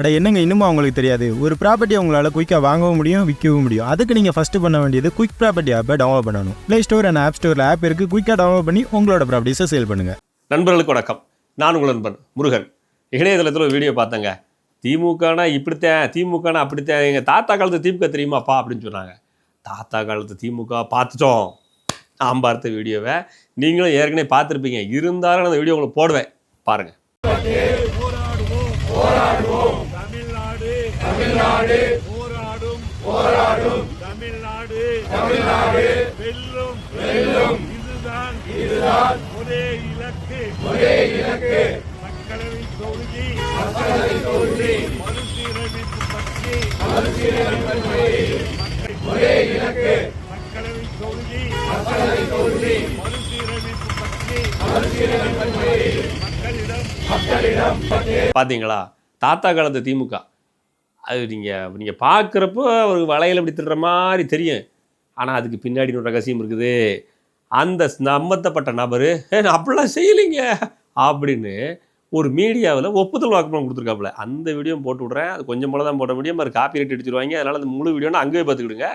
அட என்னங்க இன்னுமா உங்களுக்கு தெரியாது? ஒரு ப்ராப்பர்ட்டி உங்களால் குயிக்காக வாங்கவும் முடியும் விற்கவும் முடியும். அதுக்கு நீங்கள் ஃபஸ்ட்டு பண்ண வேண்டியது குயிக் ப்ராப்பர்ட்டி ஆப்பை டவுன்லோட் பண்ணணும். ப்ளே ஸ்டோர் அண்ட் ஆப் ஸ்டோரில் ஆப் இருக்குது குயிக்காக டவுன்லோட் பண்ணி உங்களோட ப்ராப்பர்ட்டிஸை சேல் பண்ணுங்கள் நண்பர்களுக்கு வணக்கம். நான் உங்கள் நண்பன் முருகன். இணையதளத்தில் ஒரு வீடியோ பார்த்தேங்க. திமுகனா இப்படித்தான் திமுகனா அப்படித்தான் எங்கள் தாத்தா காலத்து திமுக தெரியுமாப்பா அப்படின்னு சொன்னாங்க. தாத்தா காலத்து திமுக பார்த்துட்டோம். நான் பார்த்த வீடியோவை நீங்களும் ஏற்கனவே பார்த்துருப்பீங்க. இருந்தாலும் நான் அந்த வீடியோ உங்களுக்கு போடுவேன். பாருங்கள் தமிழ்நாடு தமிழ்நாடு. போராடும். போராடும். தமிழ்நாடு. தமிழ்நாடு. வெல்லும். வெல்லும். இதுதான். இதுதான். ஒரே இலக்கு. ஒரே இலக்கு. மக்களவை தொகுதி. மக்களவை தொகுதி. மறுசீரமைப்பு பற்றி. மறுசீரமைப்பு பற்றி. ஒரே இலக்கு. மக்களவை தொகுதி. மக்களவை தொகுதி. மறுசீரமைப்பு பற்றி. மறுசீரமைப்பு பற்றி. மக்களிடம். மக்களிடம் பார்த்தீங்களா தாத்தா காலத்து திமுக. அது நீங்கள் நீங்கள் பார்க்குறப்போ ஒரு வளையல் அப்படி திடுற மாதிரி தெரியும். ஆனால் அதுக்கு பின்னாடி ஒரு ரகசியம் இருக்குது. அந்த சம்மந்தப்பட்ட நபர் நான் அப்படிலாம் செய்யலைங்க அப்படின்னு ஒரு மீடியாவில் ஒப்புதல் வாக்குமூலம் கொடுத்துருக்காப்புல. அந்த வீடியோ போட்டு விட்றேன். அது கொஞ்சம் போல தான் போட முடியும். மாதிரி காப்பி ரேட் அடிச்சிருவாங்க. அதனால் அந்த முழு வீடியோனா அங்கேயே பார்த்துக்கிடுங்க.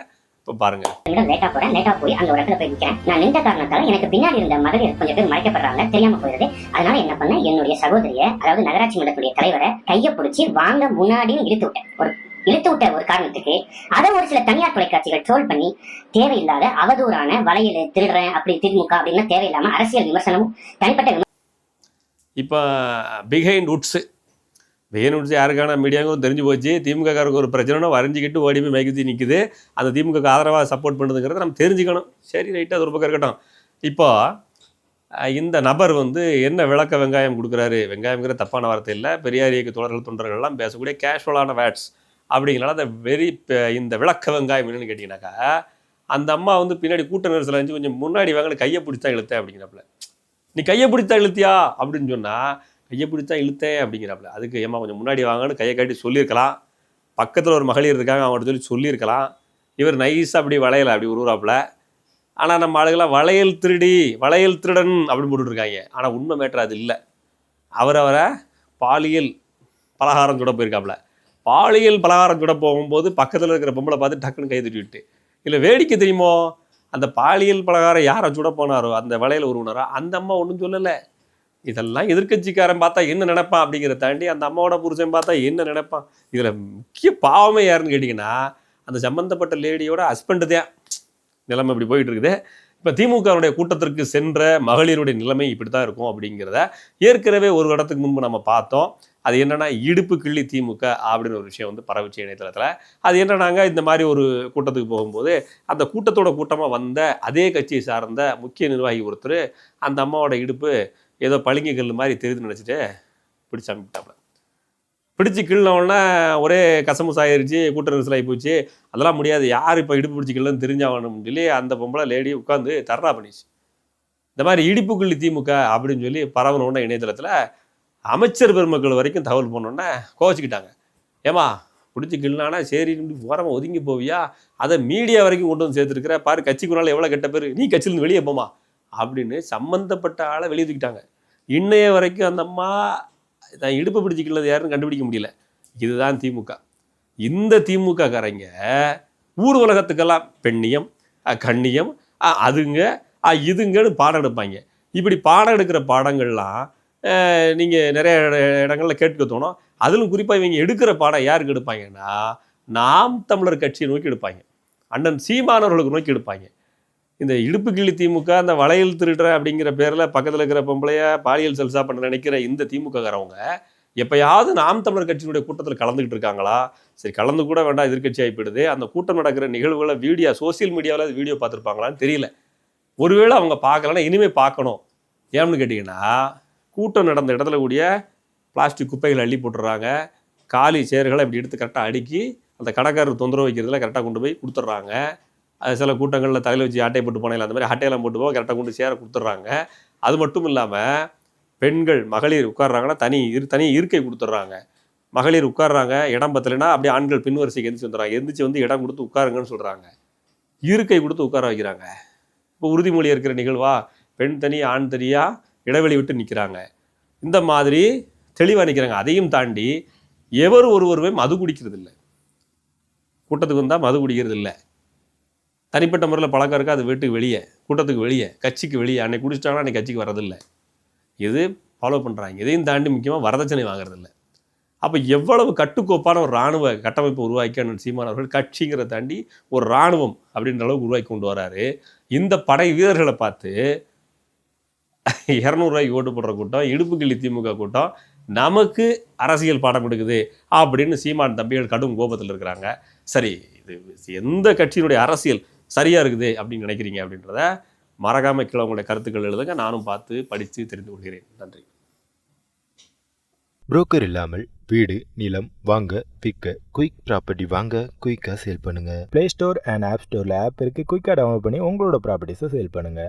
இப்போ பாருங்கள் இடம் லேட்டா போறேன் லேட்டா போய் அங்க ஒரு இடத்துல போய் நிக்கிறேன். நான் நின்ற காரணத்தால எனக்கு பின்னாடி இருந்த மகளிர் கொஞ்சம் பேர் மறைக்கப்படுறாங்க தெரியாம போயிருது அதனால என்ன பண்ணேன் என்னுடைய சகோதரிய அதாவது நகராட்சி மன்றத்துடைய தலைவரை கைய பிடிச்சி வாங்க முன்னாடியும் இழுத்து விட்டேன். ஒரு இழுத்து விட்ட ஒரு காரணத்துக்கு அதை ஒரு சில தனியார் தொலைக்காட்சிகள் ட்ரோல் பண்ணி தேவையில்லாத அவதூறான வளையல் திருடுறேன் அப்படி திமுக அப்படின்னா தேவையில்லாம அரசியல் விமர்சனமும் தனிப்பட்ட இப்போ பிஹைண்ட் உட்ஸு பிஹைண்ட் யாருக்கான மீடியாவும் தெரிஞ்சு போச்சு. திமுகக்காரருக்கு ஒரு பிரச்சனைனா வரைஞ்சிக்கிட்டு ஓடி போய் மைக்கத்தி நிற்குது அந்த திமுக ஆதரவாக சப்போர்ட் பண்ணுதுங்கிறத நம்ம தெரிஞ்சுக்கணும். சரி ரைட்டு அது ஒரு பக்கம் இருக்கட்டும். இப்போ இந்த நபர் வந்து என்ன விளக்க வெங்காயம் கொடுக்குறாரு? வெங்காயம்ங்கிற தப்பான வார்த்தை இல்லை. பெரியார் இயக்க தோழர்கள் தொண்டர்கள்லாம் பேசக்கூடிய கேஷுவலான வேட்ஸ் அப்படிங்கிறனால அந்த வெரி இந்த விளக்க வெங்காயம் என்னன்னு கேட்டிங்கனாக்கா அந்த அம்மா வந்து பின்னாடி கூட்ட நெரிசல் அஞ்சு கொஞ்சம் முன்னாடி வாங்கின கையை பிடிச்சா இழுத்தேன் அப்படிங்கிறப்பல. நீ கையை பிடித்தா இழுத்தியா? அப்படின்னு சொன்னால் கையை பிடிச்சா இழுத்தேன் அப்படிங்கிறாப்புல. அதுக்கு ஏமா கொஞ்சம் முன்னாடி வாங்கன்னு கையை காட்டி சொல்லியிருக்கலாம். பக்கத்தில் ஒரு மகளிர் இருக்காங்க அவங்கள்ட்ட சொல்லி சொல்லியிருக்கலாம். இவர் நைஸாக அப்படி வளையலை அப்படி உருவாப்புல ஆனால் நம்ம ஆளுகளாக வளையல் திருடி வளையல் திருடன் அப்படின்னு போட்டுட்ருக்காங்க. ஆனால் உண்மை மேட்டர் அது இல்லை. அவர் அவரை பாலியல் பலகாரம் சுட போயிருக்காப்புல. பாலியல் பலகாரம் சுட போகும்போது பக்கத்தில் இருக்கிற பொம்பளை பார்த்து டக்குன்னு கை தட்டி விட்டு. இல்லை வேடிக்கை தெரியுமோ? அந்த பாலியல் பலகாரம் யாரை சுட போனாரோ அந்த வளையல் உருவினாரோ அந்த அம்மா ஒன்றும் சொல்லலை. இதெல்லாம் எதிர்க்கட்சிக்காரன் பார்த்தா என்ன நினைப்பான் அப்படிங்கிறத தாண்டி அந்த அம்மாவோட புருஷன் பார்த்தா என்ன நினைப்பான்? இதில் முக்கிய பாவமே யாருன்னு கேட்டிங்கன்னா அந்த சம்மந்தப்பட்ட லேடியோட ஹஸ்பண்டு தான் நிலைமை இப்படி போயிட்டு இருக்குது. இப்போ திமுகவுடைய கூட்டத்திற்கு சென்ற மகளிருடைய நிலைமை இப்படி தான் இருக்கும் அப்படிங்கிறத ஏற்கனவே ஒரு இடத்துக்கு முன்பு நம்ம பார்த்தோம். அது என்னென்னா இடுப்பு கிள்ளி திமுக அப்படின்னு ஒரு விஷயம் வந்து பரவிச்சு இணையதளத்தில். அது என்னன்னாங்க இந்த மாதிரி ஒரு கூட்டத்துக்கு போகும்போது அந்த கூட்டத்தோட கூட்டமாக வந்த அதே கட்சியை சார்ந்த முக்கிய நிர்வாகி ஒருத்தர் அந்த அம்மாவோட இடுப்பு ஏதோ பளிங்கு கல் மாதிரி தெரியுதுன்னு நினச்சிட்டு பிடிச்சி அனுப்பிட்டாப்புல பிடிச்சி கிள்ளவுடனே ஒரே கசமுசு ஆயிடுச்சு கூட்ட நெரிசல் ஆகி போச்சு. அதெல்லாம் முடியாது. யார் இப்போ இடுப்பு பிடிச்சி கிள்ளன்னு தெரிஞ்சாகணும்னு சொல்லி அந்த பொம்பளை லேடி உட்காந்து தர்ணா பண்ணிச்சு. இந்த மாதிரி இடிப்பு கிள்ளி திமுக அப்படின்னு சொல்லி பரவணுன்னு இணையதளத்தில் அமைச்சர் பெருமக்கள் வரைக்கும் தகவல் போனோன்னே கோச்சிக்கிட்டாங்க ஏமா பிடிச்சி கிள்ளானா சரி ஓரமாக ஒதுங்கி போவியா? அதை மீடியா வரைக்கும் கொண்டு வந்து சேர்த்துருக்கிற பாரு கட்சிக்குனால எவ்வளோ கெட்ட பேர்? நீ கட்சியிலேருந்து வெளியே போமா அப்படின்னு சம்மந்தப்பட்ட ஆளை வெளியே தூக்கிட்டாங்க. இன்னைய வரைக்கும் அந்த அம்மா தான் இடுப்பு பிடிச்சிக்கிறது யாருன்னு கண்டுபிடிக்க முடியல. இதுதான் திமுக. இந்த திமுக காரங்க ஊர் உலகத்துக்கெல்லாம் பெண்ணியம் கண்ணியம் அதுங்க இதுங்கன்னு பாடம் எடுப்பாங்க. இப்படி பாடம் எடுக்கிற பாடங்கள்லாம் நீங்கள் நிறைய இடங்களில் கேட்க தோணும். அதிலும் குறிப்பாக இவங்க எடுக்கிற பாடம் யாருக்கு எடுப்பாங்கன்னா நாம் தமிழர் கட்சியை நோக்கி எடுப்பாங்க. அண்ணன் சீமானவர்களுக்கு நோக்கி எடுப்பாங்க. இந்த இடுப்பு கிள்ளி திமுக அந்த வளையல் திருடுற அப்படிங்கிற பேரில் பக்கத்தில் இருக்கிற பொம்பளைய பாலியல் செல்சா பண்ண நினைக்கிற இந்த திமுககாரவங்க எப்பயாவது நாம் தமிழர் கட்சியினுடைய கூட்டத்தில் கலந்துக்கிட்டு இருக்காங்களா? சரி கலந்து கூட வேண்டாம் எதிர்க்கட்சி ஆகிப்பிடுது அந்த கூட்டம் நடக்கிற நிகழ்வுகளை வீடியோ சோசியல் மீடியாவில் வீடியோ பார்த்துருப்பாங்களான்னு தெரியல. ஒருவேளை அவங்க பார்க்கலன்னா இனிமேல் பார்க்கணும். ஏன்னு கேட்டிங்கன்னா கூட்டம் நடந்த இடத்துல கூடிய பிளாஸ்டிக் குப்பைகளை அள்ளி போட்டுடுறாங்க. காலி சேர்களை இப்படி எடுத்து கரெக்டாக அடுக்கி அந்த கடைக்காரர் தொந்தரவு வைக்கிறதுல கரெக்டாக கொண்டு போய் கொடுத்துட்றாங்க. அது சில கூட்டங்களில் தலையில் வச்சு ஆட்டை போட்டு போனையில் அந்த மாதிரி ஆட்டையெல்லாம் போட்டு போக கரெக்டாக கொண்டு சேர கொடுத்துட்றாங்க. அது மட்டும் இல்லாமல் பெண்கள் மகளிர் உட்கார்றாங்கன்னா தனி இரு தனி இருக்கை கொடுத்துட்றாங்க. மகளிர் உட்கார்றாங்க இடம் பத்தலைன்னா அப்படியே ஆண்கள் பின்வரிசைக்கு எந்திரிச்சு வந்துடுறாங்க. எந்திரிச்சு வந்து இடம் கொடுத்து உட்காருங்கன்னு சொல்கிறாங்க இருக்கை கொடுத்து உட்கார வைக்கிறாங்க. இப்போ உறுதிமொழி இருக்கிற நிகழ்வா? பெண் தனி ஆண் தனியாக இடைவெளி விட்டு நிற்கிறாங்க இந்த மாதிரி தெளிவாக நிற்கிறாங்க அதையும் தாண்டி எவர் ஒருவருமே மது குடிக்கிறது இல்லை கூட்டத்துக்கு வந்தால் மது குடிக்கிறது இல்லை தனிப்பட்ட முறையில் பழக்கம் இருக்கா? அது வீட்டுக்கு வெளியே கூட்டத்துக்கு வெளியே கட்சிக்கு வெளியே. அன்னைக்கு குடிச்சிட்டாங்கன்னா அன்னைக்கு கட்சிக்கு வரதில்லை இது ஃபாலோ பண்ணுறாங்க இதையும் தாண்டி முக்கியமாக வரதட்சணை வாங்குறதில்ல. அப்போ எவ்வளவு கட்டுக்கோப்பான ஒரு இராணுவ கட்டமைப்பு உருவாக்கி அண்ணன் சீமான் அவர்கள் கட்சிங்கிறத தாண்டி ஒரு இராணுவம் அப்படின்ற அளவுக்கு உருவாக்கி கொண்டு வராரு. இந்த படை வீரர்களை பார்த்து இரநூறுவாய்க்கு ஓட்டு போடுற கூட்டம் இடுப்பு கிள்ளி திமுக கூட்டம் நமக்கு அரசியல் பாடம் கொடுக்குது அப்படின்னு சீமான் தம்பிகள் கடும் கோபத்தில் இருக்கிறாங்க. சரி இது எந்த கட்சியினுடைய அரசியல்? சரியா இருக்குது அப்படின்னு நினைக்கிறீங்க அப்படின்றத மறக்காம கீழே உங்களுடைய கருத்துக்கள் எழுதுங்க. நானும் பார்த்து படித்து தெரிந்து கொள்கிறேன். நன்றி. புரோக்கர் இல்லாமல் வீடு நிலம் வாங்க விற்க குயிக் ப்ராப்பர்ட்டி வாங்க குயிக்காக சேல் பண்ணுங்க. ப்ளே ஸ்டோர் அண்ட் ஆப் ஸ்டோரில் ஆப் இருக்குது குயிக்காக டவுன்லோட் பண்ணி உங்களோட ப்ராப்பர்ட்டிஸை சேல் பண்ணுங்கள்